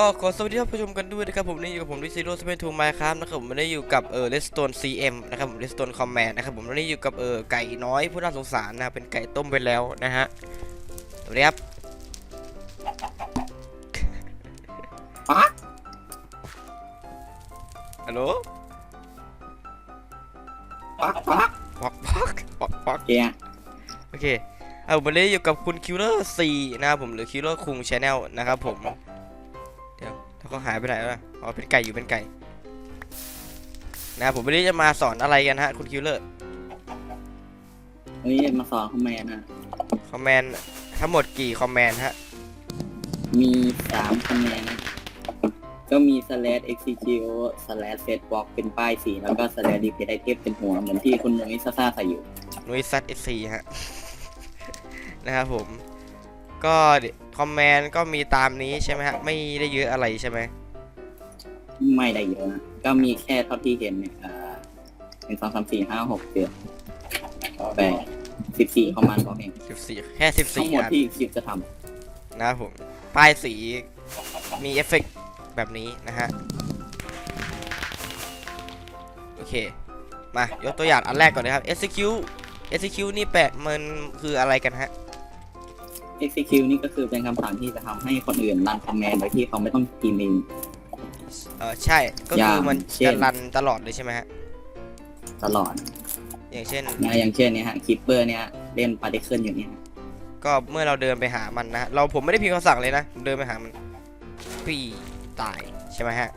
ก็ขอสวัสดีท่านผู้ชมกันด้วยนะครับผมนี่อยู่กับผมดิซิโร่สเปนทูมายครับนะครับผมวันนี้อยู่กับเออเลสโตนซีเอ็มนะครับผมเลสโตนคอมแมนนะครับผมวันนี้อยู่กับเออไก่น้อยผู้น่าสงสารนะเป็นไก่ต้มไปแล้วนะฮะสวัสดีครับปั๊กฮัลโหลปักปักปักปักปักปักเกียโอเคเอาวันนี้อยู่กับคุณคิวเลอร์ซีนะครับผมหรือคิวเลอร์คุงชาแนลนะครับผมเดี๋ยว แล้วก็หายไปไหนแล้วล่ะอ๋อเป็นไก่อยู่เป็นไก่ นะครับผมวันนี้จะมาสอนอะไรกันฮะ คุณคิวเลอร์วันนี้มาสอนคอมแมนด์นะคอมแมนทั้งหมดกี่คอมแมนฮะ มีสามคอมแมนด์นะก็มี slash execute slash set block เป็นป้ายสี แล้วก็ slash repeat item เป็นหัว เหมือนที่คุณนุ้ยซ่าๆใส่อยู่นุ้ยซัดเอซีฮะ นะครับผม ก็ คอมแมนก็มีตามนี้ใช่ไหมฮะ ไม่ได้เยอะอะไรใช่ไหมไม่ได้เยอะนะก็มีแค่เท่าที่เห็นเนี่ยอ่าหนึ่งสองสามสี่ห้าหกเจ็ดแปดสิบสี่คอมมานด์บอกเองสิบสี่แค่สิบทั้สี่งหมดอันที่คิดจะทนะครับผมป้ายสีมีเอฟเฟกต์แบบนี้นะฮะ โอเค มายกตัวอย่างอันแรกก่อนนะครับ execute execute นี่แปลมันคืออะไรกันฮะำ execute นี่ก็คือเป็นคำสั่งที่จะทำให้คนอื่นรันคอมแมนด์โดยที่เขาไม่ต้องพิมพ์เอง เออใช่ก็คืออย่างมันเช่จะน รันตลอดเลยใช่ไหมฮะตลอดอย่างเช่น นะอย่างเช่นเนี่ยฮะคิปเปอร์เนี่ยเล่นปาร์ติเคิลอยู่เนี่ยก็เมื่อเราเดินไปหามันนะฮะเราผมไม่ได้พิมพ์คำสั่งเลยนะผมเดินไปหามันพี่ตายใช่ไหมฮะ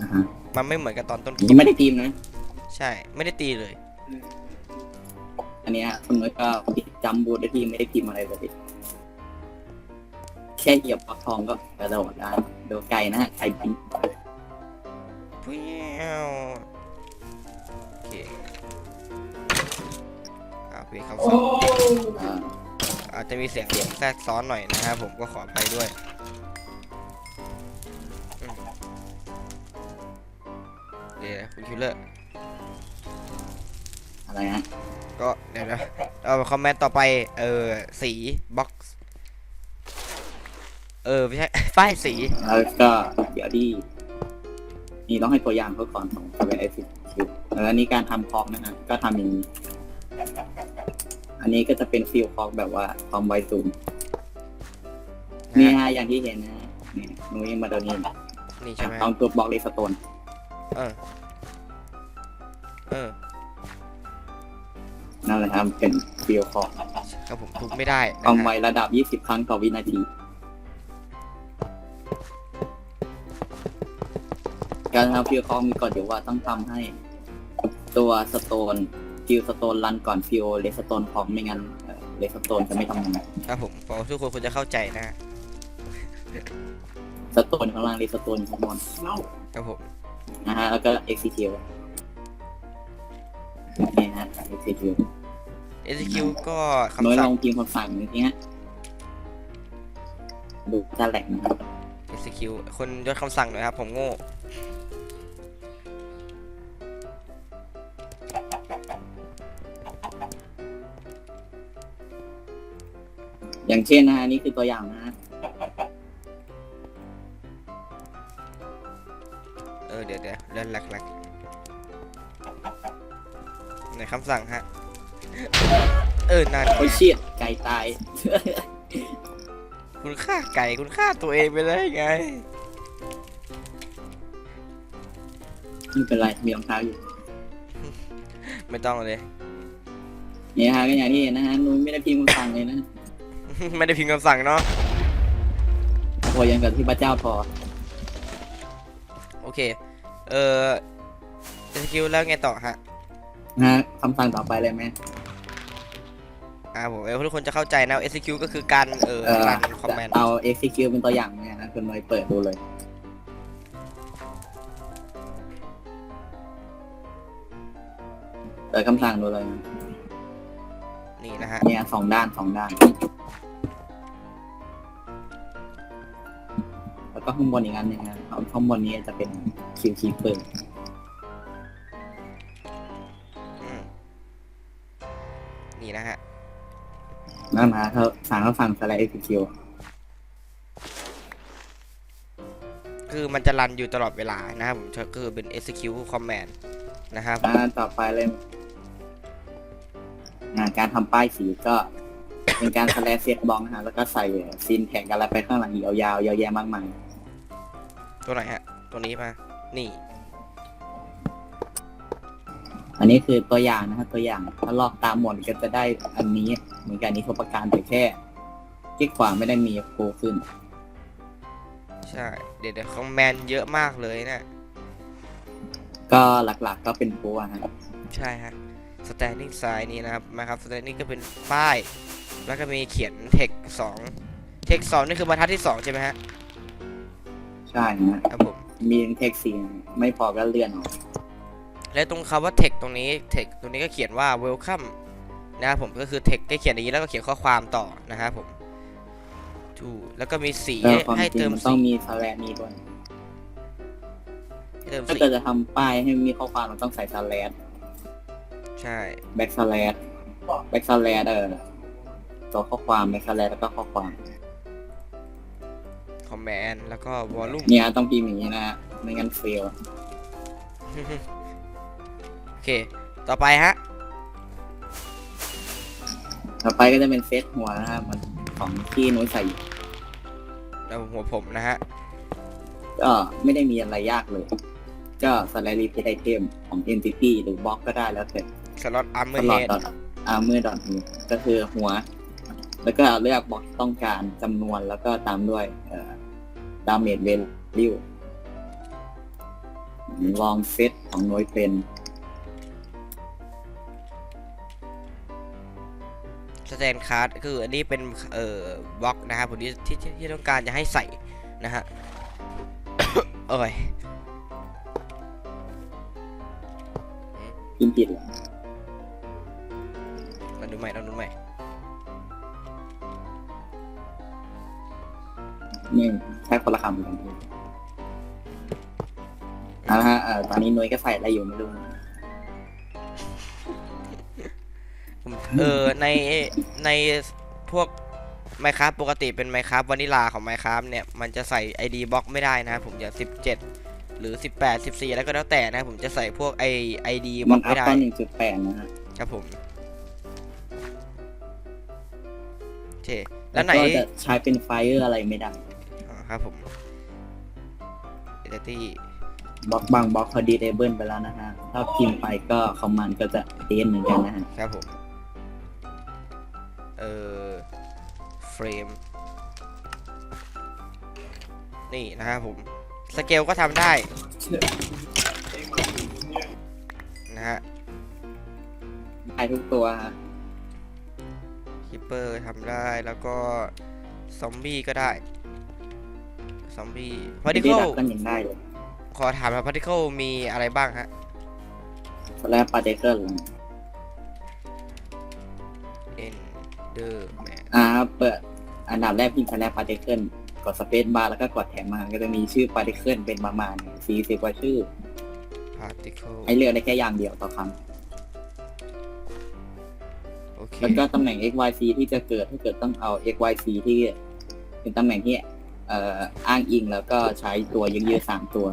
อ่าฮะมันไม่เหมือนกับตอนต้นคลิยังปไม่ได้ทีมนะ ใช่ ไม่ได้ตีเลย อันเนี้ยคุณนุ้ยก็ จำบูธได้ที่ไม่ได้พิมพ์อะไรเลยแค่เหยียบปลักทองก็กระโดดได้โดดไกลนะฮะไกลปีเพียวโอเคอ่าเปลี่ยนคำสั่งอ่าอาจจะมีเสียงเสียงแทรกซ้อนหน่อยนะครับผมก็ขอไปด้วยอืมเดี๋ยวนะคุณคิวเลอร์อะไรฮะ ก็เดี๋ยวนะเอาคอมเมนต์ต่อไป เออสีบ็อกซ์เออไม่ใช่ป้ายสีแล้วก็เดี๋ยวที่นี่ต้องให้ตัวอย่างเขาก่อนของจะเป็นไอซิคิวแล้วอันนี้การทำคอกนะฮะก็ทำอย่างนี้ อันนี้ก็จะเป็นฟิลคอกแบบว่าความไวสูงนี่ฮะอย่างที่เห็นนะฮะนี่นุ้ยมาโดนี่นี่ใช่ไหมต้องตัวบล็อกเลสโตน เออ เออ นั่นแหละครับเป็นฟิลคอกครับผมทุบไม่ได้นะความฮะไวระดับ 20 ครั้งต่อวินาที การทำฟิลคอกมีกฎอยู่ว่าต้องทำให้ตัวสโตนฟิลสโตนรันก่อนฟิลเลสโตนพร้อมไม่งั้นเลสโตนจะไม่ทำงานครับผมบอกทุกคนควรจะเข้าใจนะฮะสโตนข้างล่างเลสโตนข้างบนครับผมนะฮะแล้วก็ execute นี่ฮะ execute execute ก็โดยคำลสั่งองพิมพ์คำสั่งอย่างนี้ฮะดูจะแหลกนะครับ execute คนยกคำสั่งหน่อยครับ ผมโง่ อย่างเช่นนะฮะนี่คือตัวอย่างนะฮะเออเดี๋ยวเดี๋ยวเล่นหลักหลักไหนคำสั่งฮะ เออนั่นไงโอ้ยเชียดไก่ตาย คุณฆ่าไก่คุณฆ่าตัวเองไปเลยไง ไม่เป็นไร มีรองเท้าอยู่ ไม่ต้องเลยนี่ฮะก็อย่างที่เห็นนะฮะนุ้ยไม่ได้พิมพ์คำสั่งเลยนะไม่ได้พิมพ์คำสั่งเนาะโอ้ยยังกับที่พระเจ้าพอ โอเค เออ execute แล้วไงต่อฮะนะฮะคำสั่งต่อไปเลยไหม อ่าผมเออทุกคนจะเข้าใจนะ execute ก็คือการเออเออ รันคอมแมนเอา execute เป็นตัวอย่างเนี่ยนะคุณนุ้ยเปิดดูเลย เปิดคำสั่งดูเลยนะนี่นะฮะเนี่ยสองด้านสองด้าน แล้วก็ข้างบนอีกอันหนึ่งนะข้างบนนี้จะเป็นคิวคีเปิดอืมนี่นะฮะ นั่นนะเขาสั่งเขาฟังสไลด์ execute คือมันจะรันอยู่ตลอดเวลานะครับผมก็คือเป็น execute command นะครับอ่าต่อไปเลยงานการทำป้ายสีก็ เป็นการแสดงเซตบองนะฮะแล้วก็ใส่ซีนแข่งกันอะไรไปข้างหลังยาวๆเยอะแยะมากมายตัวไหนฮะ ตัวนี้มา นี่ อันนี้คือตัวอย่างนะครับตัวอย่างถ้าลอกตามหมดก็จะได้อันนี้เหมือนกันนี้ทบประการแต่แค่คลิกขวาไม่ได้มีโฟขึ้น ใช่ เดี๋ยวเดี๋ยวคอมแมนเยอะมากเลยนะก็หลักๆก็เป็นโฟอะฮะใช่ฮะ standing sign นี่นะครับมาครับ standing ก็เป็นป้าย แล้วก็มีเขียน text 2 text 2นี่คือบรรทัดที่2ใช่ไหมฮะ ใช่ฮะครับผม มีเทคซีไม่พอก็เลื่อนออก และตรงคำว่า text ตรงนี้ text ตรงนี้ก็เขียนว่า welcome นะครับผมก็คือ text ก็เขียนอย่างนี้แล้วก็เขียนข้อความต่อนะครับผมถูกแล้วก็มีสีแต่ความให้จริเติงมมันสีต้องมีสแลนนี้ด้วยให้เติมถ้าสีเกิดจะทำป้ายให้มีข้อความเราต้องใส่สแลนใช่แบ็กสแลนแบ็กสแลนเออตัวข้อความแบ็กสแลนแล้วก็ข้อความ command แล้วก็ volume เนี่ยต้องพิมพ์อย่างนี้นะฮะไม่งั้นเฟลโอ เคต่อไปฮะต่อไปก็จะเป็นเซตหัวนะครับมันของที่นุ้ยใส่อยู่แล้วหัวผมนะฮะก็ไม่ได้มีอะไรยากเลย ก็สไลด์รีพีไอเทมของ entity หรือบล็อกก็ได้แล้วแต่สล็อตอาร์ตเมอร์ลเฮอดดดอทอาร์เมอร์ดอทก็คือหัว แล้วก็เลือกบล็อกที่ต้องการจำนวนแล้วก็ตามด้วยเอ่อดาเมจเวลลิวลองเซตของหน่วยเป็น แตนคาร์ดคืออันนี้เป็นเอ่อบล็อกนะครับผมที่ที่ที่ที่ต้องการจะให้ใส่นะฮะโอ้ยพิมพ์ผิดเหรอเราดูใหม่เราดูใหม่นี่ใช้คนละคำกันเอาละฮะเอ่อตอนนี้หน่วยก็ใส่อะไรอยู่ไม่รู้นะ ผมเออในในพวก Minecraft ปกติเป็น Minecraft วานิลาของ Minecraft เนี่ยมันจะใส่ ID บล็อกไม่ได้นะครับผมอย่าง17 หรือ 18 14 แล้วก็แล้วแต่นะครับผมจะใส่พวกไอ ID บล็มัอนกอัพไม่ได้ตอนหนึ่งจุดแปดนะฮะครับผมโอเคแล้วไหนก็จะใช้เป็นไฟเออร์อะไรไม่ได้อ่าครับผม identity บล็อกบางบล็อกเขาดีเ a เบิลไปแล้วนะฮะ ถ้าพิมพ์ไปก็คอมมานด์ก็จะเดนเหมือนกันนะฮะ ครับผม เอ่อ frame นี่นะครับผม สเกลก็ทำได้นะฮะได้ทุกตัวฮะคิปเปอร์ทำได้แล้วก็ซอมบี้ก็ได้ซอมบี้พาร์ติดีเคิดัลบก็ยังได้เลยขอถามว่าพาร์ติเคิลมีอะไรบ้างฮะแล้วปาร์ติเคิล Enderman อ่าเปิดอันดับแรกพิมพ์แลปาร์ติเคิลกดสเปซบาร์แล้วก็กดแถมมาก็จะมีชื่อปาร์ติเคิลเป็นประมาณสี่สิบกว่าชื่อ particle ให้เลือกได้แค่อย่างเดียวต่อครั้ง โอเคแล้วก็ตำแหน่ง x y c ที่จะเกิดถ้าเกิดต้องเอา x y c ที่เป็นตำแหน่งที่เอ่ออ้างอิงแล้วก็ใช้ตัวยืดๆสามตัว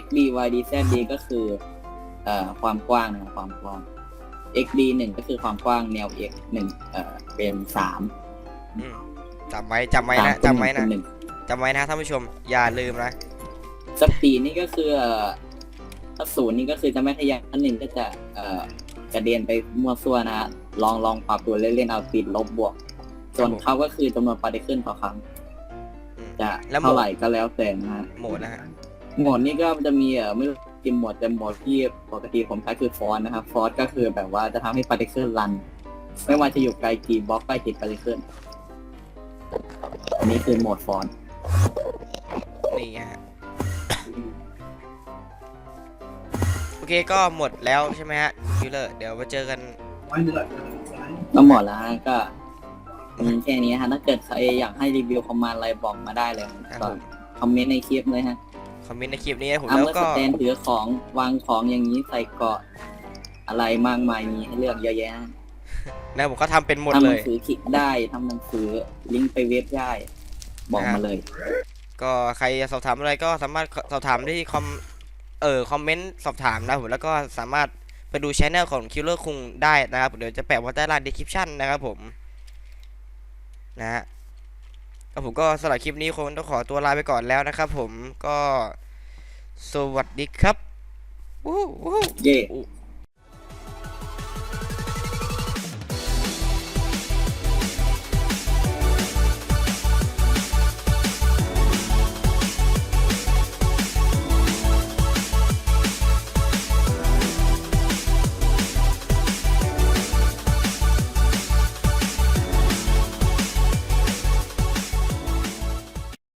x d y d z d ก็คือเอ่อความกว้างนะครับความกว้าง x d หนึ่งก็คือความกว้างแนว x หนึ่งเอ่อเป็นสามอืมจำไว้จำไว้สามนะคูณจำไว้หนึ่งนะคูณหนึ่งจำไว้นะท่านผู้ชม อย่าลืมนะสปีดนี่ก็คือเอ่อถ้าศูนย์นี่ก็คือจะไม่ทะยานอันหนึ่งก็จะเอ่อกระเด็นไปมั่วซั่วนะฮะลองลองปรับตัวเล่นๆเอาติดลบบวก ส่วนเขาก็คือจำนวนปาร์ติเคิลต่อครั้งอืมจะแล้วโหมดเท่าไหร่ก็แล้วแต่นะฮะโหมดนะฮะโหมดนี้ก็จะมีเอ่อไม่รู้ กี่โหมดแต่โหมดที่ปกติผมใช้คือฟอนต์นะครับ ฟอนต์ก็คือแบบว่าจะทำให้ปาร์ติเคิลรัน ไม่ว่าจะอยู่ไกลกี่บล็อกใกล้ติดปาร์ติเคิลอันนี้คือโหมดฟอนต์นี่ฮะโอเคก็หมดแล้วใช่ไหมฮะคิวเลอร์เดี๋ยวมาเจอกัน ก็หมดแล้วฮะก็มีแค่นี้ฮะถ้าเกิดใครอยากให้รีวิวคอมมานด์อะไรบอกมาได้เลยครับก็ผม คอมเมนต์ในคลิปเลยฮะ คอมเมนต์ในคลิปนี้ให้ผมแล้วเมื่สก็ แตนถือของวางของอย่างนี้ใส่กอดอะไรมากมายมีให้เลือกเยอะแยะแล้วผมก็ทำเป็นหมดทำหเลนัย สือคลิกได้ทำหนังสือลิงก์ไปเว็บได้ บอกมาเลย ก็ใครสอบถามอะไรก็สามารถสอบถามได้ที่คอมเออคอมเมนต์สอบถามนะผมแล้วก็สามารถไปดูชแนลของคิลเลอร์คุงได้นะครับเดี๋ยวจะแปะไว้ใต้ล่างดีคริปชั่นนะครับผมนะฮะ แล้วผมก็สำหรับคลิปนี้คงต้องขอตัวลาไปก่อนแล้วนะครับผมก็สวัสดีครับ Woo, woo. Yeah.